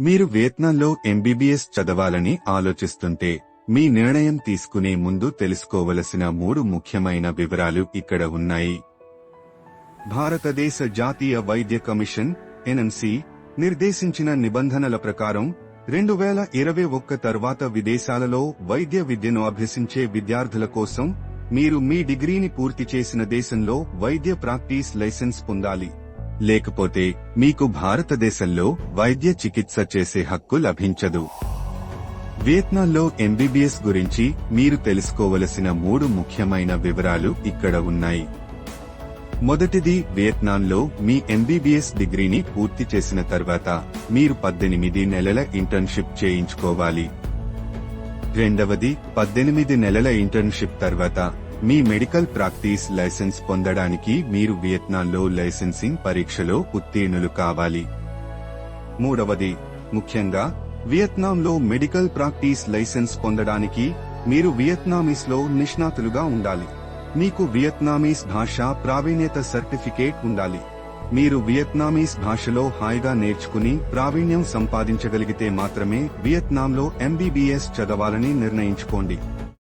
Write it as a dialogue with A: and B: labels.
A: మీరు వియత్నాంలో ఎంబీబీఎస్ చదవాలని ఆలోచిస్తుంటే మీ నిర్ణయం తీసుకునే ముందు తెలుసుకోవలసిన మూడు ముఖ్యమైన వివరాలు ఇక్కడ ఉన్నాయి. భారతదేశ జాతీయ వైద్య కమిషన్ ఎన్ఎంసి నిర్దేశించిన నిబంధనల ప్రకారం రెండు వేల ఇరవై ఒక్క తర్వాత విదేశాలలో వైద్య విద్యను అభ్యసించే విద్యార్థుల కోసం మీరు మీ డిగ్రీని పూర్తి చేసిన దేశంలో వైద్య ప్రాక్టీస్ లైసెన్స్ పొందాలి. లేకపోతే మీకు భారతదేశంలో వైద్య చికిత్స చేసే హక్కు లభించదు. వియత్నాంలో ఎంబీబీఎస్ గురించి మీరు తెలుసుకోవలసిన మూడు ముఖ్యమైన వివరాలు ఇక్కడ ఉన్నాయి. మొదటిది వియత్నాంలో మీ ఎంబీబీఎస్ డిగ్రీని పూర్తి చేసిన తర్వాత మీరు పద్దెనిమిది నెలల ఇంటర్న్షిప్ చేయించుకోవాలి. రెండవది పద్దెనిమిది నెలల ఇంటర్న్షిప్ తర్వాత మీ మెడికల్ ప్రాక్టీస్ లైసెన్స్ పొందడానికి మీరు వియత్నాంలో లైసెన్సింగ్ పరీక్షలో ఉత్తీర్ణులు కావాలి. మూడవది ముఖ్యంగా వియత్నాంలో మెడికల్ ప్రాక్టీస్ లైసెన్స్ పొందడానికి మీరు వియత్నామీస్లో నిష్ణాతులుగా ఉండాలి. మీకు వియత్నామీస్ భాష ప్రావీణ్యత సర్టిఫికేట్ ఉండాలి. మీరు వియత్నామీస్ భాషలో హాయిగా నేర్చుకుని ప్రావీణ్యం సంపాదించగలిగితే మాత్రమే వియత్నాంలో ఎంబీబీఎస్ చదవాలని నిర్ణయించుకోండి.